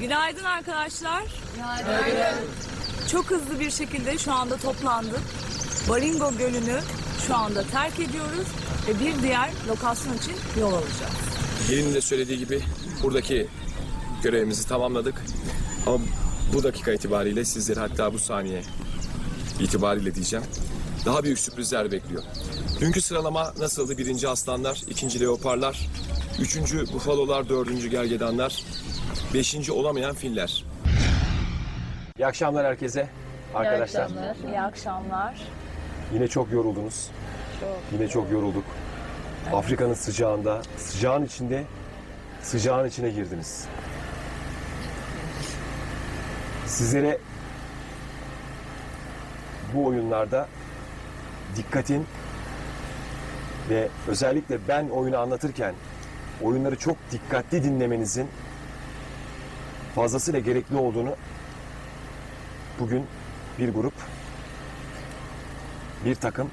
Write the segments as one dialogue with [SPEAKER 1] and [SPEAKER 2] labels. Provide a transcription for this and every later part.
[SPEAKER 1] Günaydın arkadaşlar. Çok hızlı bir şekilde şu anda toplandık. Baringo Gölü'nü şu anda terk ediyoruz ve bir diğer lokasyon için yol alacağız.
[SPEAKER 2] Gelinin de söylediği gibi buradaki görevimizi tamamladık. Ama bu dakika itibariyle sizleri hatta bu saniye itibariyle diyeceğim. Daha büyük sürprizler bekliyor. Dünkü sıralama nasıldı? Birinci aslanlar, ikinci leoparlar, üçüncü bufalolar, dördüncü gergedanlar, beşinci olamayan filler. İyi akşamlar herkese arkadaşlar.
[SPEAKER 1] İyi akşamlar.
[SPEAKER 2] Yine çok yoruldunuz. Yine çok yorulduk. Afrika'nın sıcağında, sıcağın içinde, sıcağın içine girdiniz. Sizlere bu oyunlarda dikkatin ve özellikle ben oyunu anlatırken oyunları çok dikkatli dinlemenizin fazlasıyla gerekli olduğunu bugün bir grup bir takım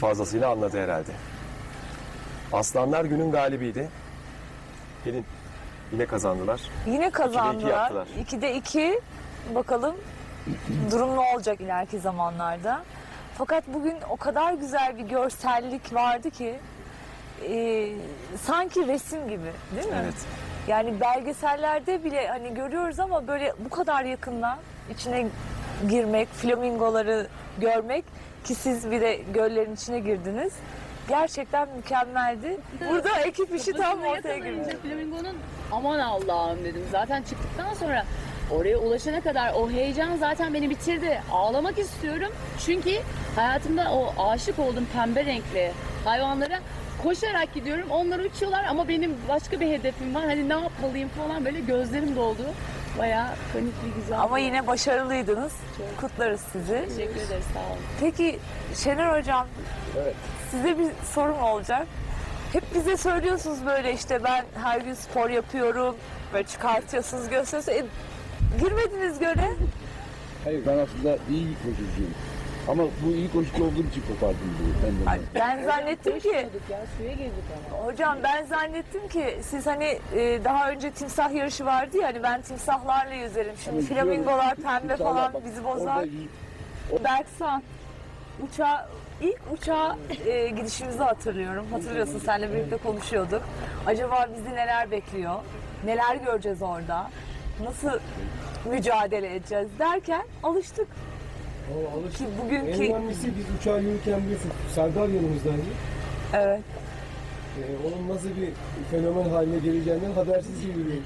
[SPEAKER 2] fazlasıyla anladı herhalde. Aslanlar günün galibiydi. Gelin yine kazandılar.
[SPEAKER 1] Yine kazandılar.
[SPEAKER 2] yaptılar.
[SPEAKER 1] 2'de 2. Bakalım durum ne olacak ileriki zamanlarda. Fakat bugün o kadar güzel bir görsellik vardı ki e, sanki resim gibi değil mi?
[SPEAKER 2] Evet.
[SPEAKER 1] Yani belgesellerde bile hani görüyoruz ama böyle bu kadar yakından içine girmek, flamingoları görmek ki siz bir de göllerin içine girdiniz. Gerçekten mükemmeldi. Burada ekip işi tam ortaya girdi.
[SPEAKER 3] Flamingo'nun aman Allah'ım dedim. Zaten çıktıktan sonra oraya ulaşana kadar o heyecan zaten beni bitirdi. Ağlamak istiyorum. Çünkü hayatımda o aşık olduğum pembe renkli hayvanlara koşarak gidiyorum. Onlar uçuyorlar ama benim başka bir hedefim var. Hani ne yapmalıyım falan böyle gözlerim doldu. Bayağı panikli güzel.
[SPEAKER 1] Ama yine başarılıydınız. Kutlarız sizi.
[SPEAKER 3] teşekkür ederiz sağ olun.
[SPEAKER 1] Peki Şener Hocam
[SPEAKER 2] Evet.
[SPEAKER 1] size bir sorum olacak. Hep bize söylüyorsunuz böyle işte ben her gün spor yapıyorum. Böyle çıkartıyorsunuz gösteriyorsunuz. E, girmediniz göle.
[SPEAKER 4] Hayır ben aslında iyi koşucuyum. Ama bu iyi koşucu olduğum için kopardım bunu
[SPEAKER 1] Ay,
[SPEAKER 4] kendimden.
[SPEAKER 1] Ben zannettim ki
[SPEAKER 3] ya suya girdik ama.
[SPEAKER 1] hocam ben zannettim ki siz hani e, daha önce timsah yarışı vardı ya hani ben timsahlarla yüzerim. Şimdi
[SPEAKER 4] Hani
[SPEAKER 1] flamingolar pembe falan
[SPEAKER 4] bak,
[SPEAKER 1] bizi
[SPEAKER 4] orada
[SPEAKER 1] bozar.
[SPEAKER 4] iyi-
[SPEAKER 1] Berksan uçağa ilk uçağa e, gidişimizi hatırlıyorum. Hatırlıyorsun seninle birlikte konuşuyorduk. Acaba bizi neler bekliyor? Neler göreceğiz orada? Nasıl mücadele edeceğiz derken
[SPEAKER 5] alıştık.
[SPEAKER 1] Ki
[SPEAKER 5] En
[SPEAKER 1] bugünkü
[SPEAKER 5] önemlisi biz uçağa yürürken biliyorsun Serdar yanımızdaydı.
[SPEAKER 1] evet
[SPEAKER 5] Ee, onun nasıl bir fenomen haline geleceğinden habersiz yürüyoruz.